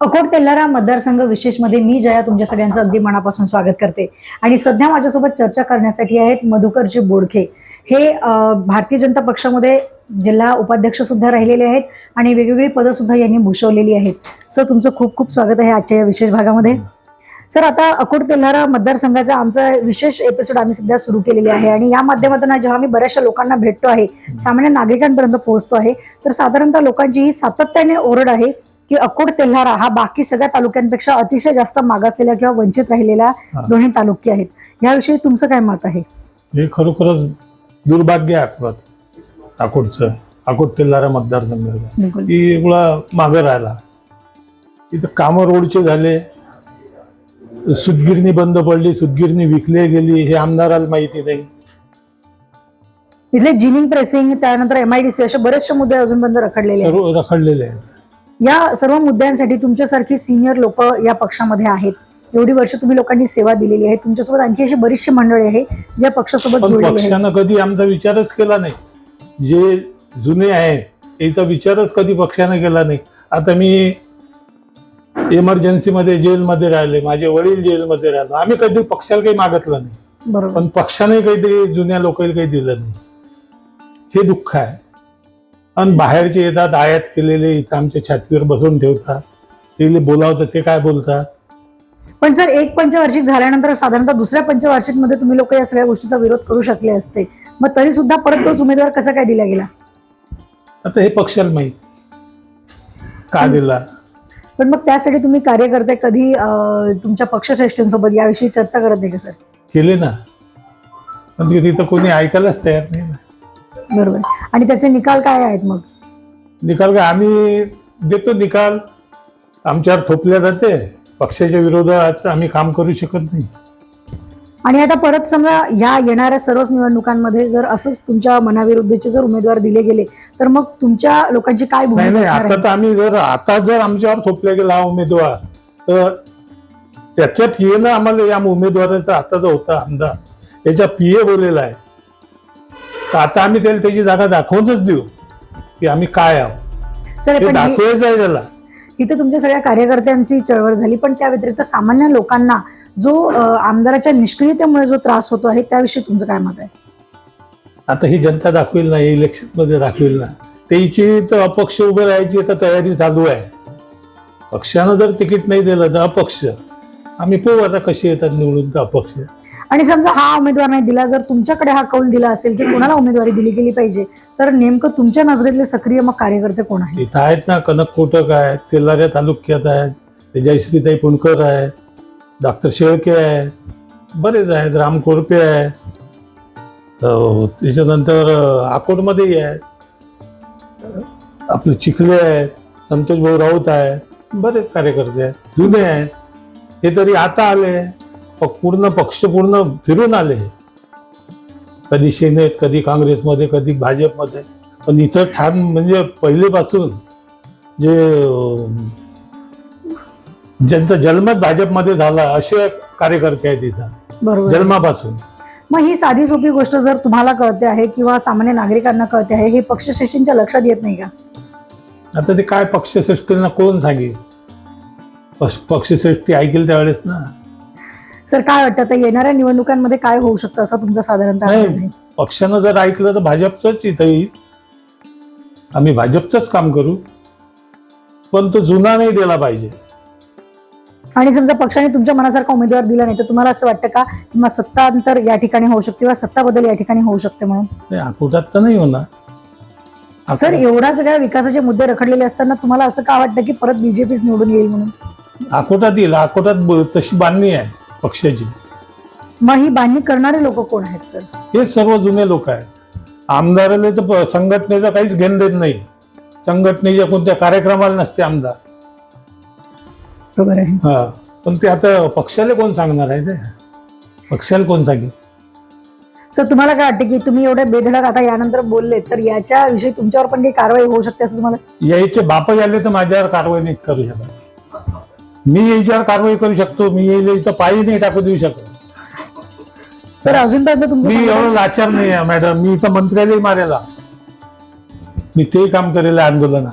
अकोट तेल्हारा मतदारसंघ विशेषमध्ये मी जया तुमच्या सगळ्यांचं अगदी मनापासून स्वागत करते. आणि सध्या माझ्यासोबत चर्चा करण्यासाठी आहेत मधुकरजी बोडखे. हे भारतीय जनता पक्षामध्ये जिल्हा उपाध्यक्ष सुद्धा राहिलेले आहेत आणि वेगवेगळी पदं सुद्धा यांनी भूषवलेली आहेत. सर तुमचं खूप खूप स्वागत आहे आजच्या या विशेष भागामध्ये. सर आता अकोट तेल्हारा मतदारसंघाचा आमचा विशेष एपिसोड आम्ही सध्या सुरू केलेली आहे आणि या माध्यमातून जेव्हा आम्ही बऱ्याचशा लोकांना भेटतो आहे सामान्य नागरिकांपर्यंत पोहोचतो आहे तर साधारणतः लोकांची ही सातत्याने ओरड आहे की अकोट तेल्हारा हा बाकी सगळ्या तालुक्यांपेक्षा अतिशय जास्त मागासलेला किंवा वंचित राहिलेला. दोन्ही तालुके आहेत. याविषयी तुमचं काय मत आहे? हे खरोखरच दुर्भाग्य आहे अकोट. अकोटचं. अकोट तेलारा मतदारसंघाचं बिलकुल. की एवढा मागं राहिला. इथं कामं रोडचे झाले. सुतगिरणी बंद पडली सुतगिरणी विकली गेली हे आमदाराला माहिती नाही. इथले जिनिंग प्रेसिंग त्यानंतर एमआयडीसी असे बरेचसे मुद्दे अजून बंद रखडलेले रखडलेले आहेत. या सर्व मुद्द्यांसाठी तुमच्यासारखी सिनियर लोक या पक्षामध्ये आहेत. एवढी वर्ष तुम्ही लोकांनी सेवा दिलेली आहे. तुमच्यासोबत आणखी अशी बरीचशी मंडळी आहे ज्या पक्षासोबत पक्षानं कधी आमचा विचारच केला नाही. जे जुने आहेत त्याचा विचारच कधी पक्षानं केला नाही. आता मी इमर्जन्सीमध्ये जेलमध्ये राहिले. माझे वडील जेलमध्ये राहिले. आम्ही कधी पक्षाला काही मागितलं नाही. पण पक्षाने काही जुन्या लोकांना काही दिलं नाही. हे दुःख आहे. आणि बाहेरचे येतात आयात केलेले इथं आमच्या छातीवर बसून ठेवतात. ते बोलावतात ते काय बोलतात? पण सर एक पंचवार्षिक झाल्यानंतर साधारणतः दुसऱ्या पंचवार्षिकमध्ये तुम्ही लोक या सगळ्या गोष्टीचा विरोध करू शकले असते. मग तरी सुद्धा परत तोच उमेदवार कसा काय दिला गेला? आता हे पक्षाला माहीत. का दिला? पण मग त्यासाठी तुम्ही कार्यकर्ते कधी तुमच्या पक्षश्रेष्ठींसोबत याविषयी चर्चा करत नाही का सर? केले ना. पण तिथं कोणी ऐकायलाच तयार नाही ना. बरोबर. आणि त्याचे निकाल काय आहेत मग? निकाल काय? आम्ही देतो निकाल. आमच्यावर थोपल्या जाते. पक्षाच्या विरोधात आम्ही काम करू शकत नाही. आणि आता परत समजा या येणाऱ्या सर्वच निवडणुकांमध्ये जर असंच तुमच्या मनाविरुद्धचे जर उमेदवार दिले गेले तर मग तुमच्या लोकांची काय नाही भूमिका असणार आता आहे? तर आम्ही जर आता जर आमच्यावर थोपला गेला हा उमेदवार तर त्याच्यात येणं आम्हाला या उमेदवाराचा आता जो होता आमदार याच्या पीए बोललेला आहे. तर आता आम्ही त्याला त्याची जागा दाखवूनच देऊ की आम्ही काय आहोत. हे दाखवायचं आहे त्याला. इथे तुमच्या सगळ्या कार्यकर्त्यांची चळवळ झाली पण त्या व्यतिरिक्त सामान्य लोकांना जो आमदाराच्या निष्क्रियतेमुळे जो त्रास होतो आहे त्याविषयी तुमचं काय मत आहे? आता ही जनता दाखवेल ना इलेक्शनमध्ये दाखवेल ना. त्याची तर अपक्ष उभे राहायची आता तयारी चालू आहे. पक्षानं जर तिकीट नाही दिलं तर अपक्ष. आम्ही पाहू आता कशी येतात निवडून तर अपक्ष. आणि समजा हा उमेदवार नाही दिला जर तुमच्याकडे हा कौल दिला असेल की कोणाला उमेदवारी दिली गेली पाहिजे तर नेमकं तुमच्या नजरेतले सक्रिय मग कार्यकर्ते कोण आहेत? इथं आहेत ना कनक कोटक आहेत तेलाऱ्या तालुक्यात आहेत जयश्रीताई पुणकर आहेत डॉक्टर शेळके आहेत बरेच आहेत राम कोरपे आहे त्याच्यानंतर अकोटमध्येही आहेत. आपले चिखले आहेत संतोष भाऊ राऊत आहेत बरेच कार्यकर्ते आहेत जुने आहेत. हे तरी आता आले. पूर्ण पक्ष पूर्ण फिरून आले कधी सेनेत कधी काँग्रेसमध्ये कधी भाजपमध्ये. पण इथं ठाम म्हणजे पहिलेपासून जे ज्यांचा जन्मच भाजपमध्ये झाला असे कार्यकर्ते आहेत इथं. बरोबर. जन्मापासून. मग ही साधी सोपी गोष्ट जर तुम्हाला कळते आहे किंवा सामान्य नागरिकांना कळते आहे हे पक्षश्रेष्ठींच्या लक्षात येत नाही का? आता ते काय पक्षश्रेष्ठींना कोण सांगेल? पक्ष- पक्षश्रेष्ठी ऐकेल त्यावेळेस ना. सर काय वाटतं? आता येणाऱ्या निवडणुकांमध्ये काय होऊ शकतं असं तुमचा साधारणतः अंदाज आहे? नाही पक्षानं जर ऐकलं तर भाजपचंच इथं येईल. आम्ही भाजपचंच काम करू. पण तो जुना नाही दिला पाहिजे. आणि समजा पक्षाने तुमच्या मनासारखा उमेदवार दिला नाही तर तुम्हाला असं वाटतं का किंवा सत्तांतर या ठिकाणी होऊ शकते किंवा सत्ता बदल या ठिकाणी होऊ शकते म्हणून? नाही अकोटात तर नाही होणार. सर एवढा सगळ्या विकासाचे मुद्दे रखडलेले असताना तुम्हाला असं का वाटतं की परत बीजेपीच निवडून येईल म्हणून? अकोटात येईल. अकोटात ब- तशी बांधणी आहे. पक्षाची. मग ही बांधणी करणारे लोक कोण आहेत सर? हे सर्व जुने लोक आहेत. आमदाराला तर संघटनेचा काहीच घेण देत नाही. संघटनेच्या कोणत्या कार्यक्रमाला नसते आमदार. बरोबर आहे. हा. पण ते आता पक्षाला कोण सांगणार आहे ते? पक्षाला कोण सांगेल? सर तुम्हाला काय वाटतं की तुम्ही एवढे बेधडक आता यानंतर बोलले तर याच्या विषयी तुमच्यावर पण काही कारवाई होऊ शकते असं तुम्हाला? यायचे बाप आले तर माझ्यावर कारवाई नाही करू शकत. मी याच्यावर कारवाई करू शकतो मी इथं पायी नाही टाकू देऊ शकत. तर तुमचं मी एवढं लाचार नाही आहे मॅडम. मी इथं मंत्र्यालाही मारेला. मी ते काम करेल आंदोलनात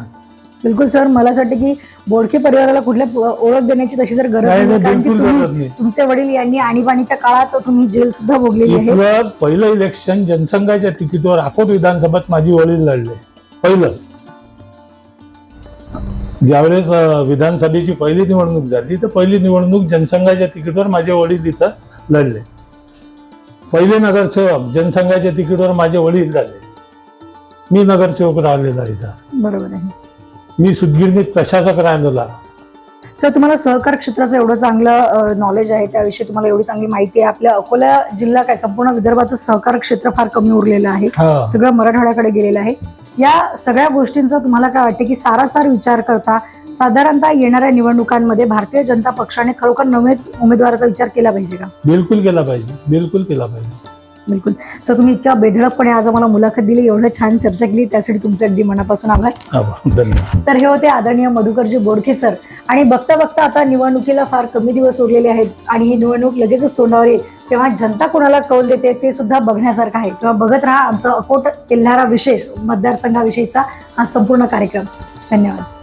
बिलकुल सर. मला असं वाटतं की बोडखे परिवाराला कुठल्या प- ओळख देण्याची तशी जर गरज नाही, नाही नाही, कारण की बिलकुल तुम्ही- गरज नाही. तुमचे वडील यांनी आणीबाणीच्या काळात तुम्ही जेल सुद्धा भोगलेली आहे. इथलं पहिलं इलेक्शन जनसंघाच्या तिकीटवर अकोट विधानसभेत माझी वडील लढले. पहिलं. ज्यावेळेस विधानसभेची पहिली निवडणूक झाली तर पहिली निवडणूक जनसंघाच्या तिकीटवर माझे वडील इथं लढले. पहिले नगरसेवक जनसंघाच्या तिकीटवर माझे वडील झाले. मी नगरसेवक राहिलेला इथं. बरोबर आहे. मी सुदगिरणीत प्रशासक राहिलेला. सर तुम्हाला सहकार क्षेत्राचं एवढं चांगलं नॉलेज आहे त्याविषयी तुम्हाला एवढी चांगली माहिती आहे. आपल्या अकोला जिल्हा काय संपूर्ण विदर्भातच सहकार क्षेत्र फार कमी उरलेलं आहे. सगळं मराठवाड्याकडे गेलेलं आहे. या सगळ्या गोष्टींचा तुम्हाला काय वाटतं की सारासार विचार करता साधारणतः येणाऱ्या निवडणुकांमध्ये भारतीय जनता पक्षाने खरोखर नवे उमेदवाराचा विचार केला पाहिजे का? बिलकुल केला पाहिजे. बिलकुल केला पाहिजे. बिलकुल. सर तुम्ही इतक्या बेधडकपणे आज आम्हाला मुलाखत दिली एवढं छान चर्चा केली त्यासाठी तुमचे अगदी मनापासून आभार. आभार. धन्यवाद. तर हे होते आदरणीय मधुकरजी बोडके सर. आणि बघता बघता आता निवडणुकीला फार कमी दिवस उरलेले आहेत आणि ही निवडणूक लगेचच तोंडावर येईल. तेव्हा जनता कोणाला कौल देते ते सुद्धा बघण्यासारखं आहे. तेव्हा बघत राहा आमचं अकोट तेल्हारा विशेष मतदारसंघाविषयीचा हा संपूर्ण कार्यक्रम. धन्यवाद.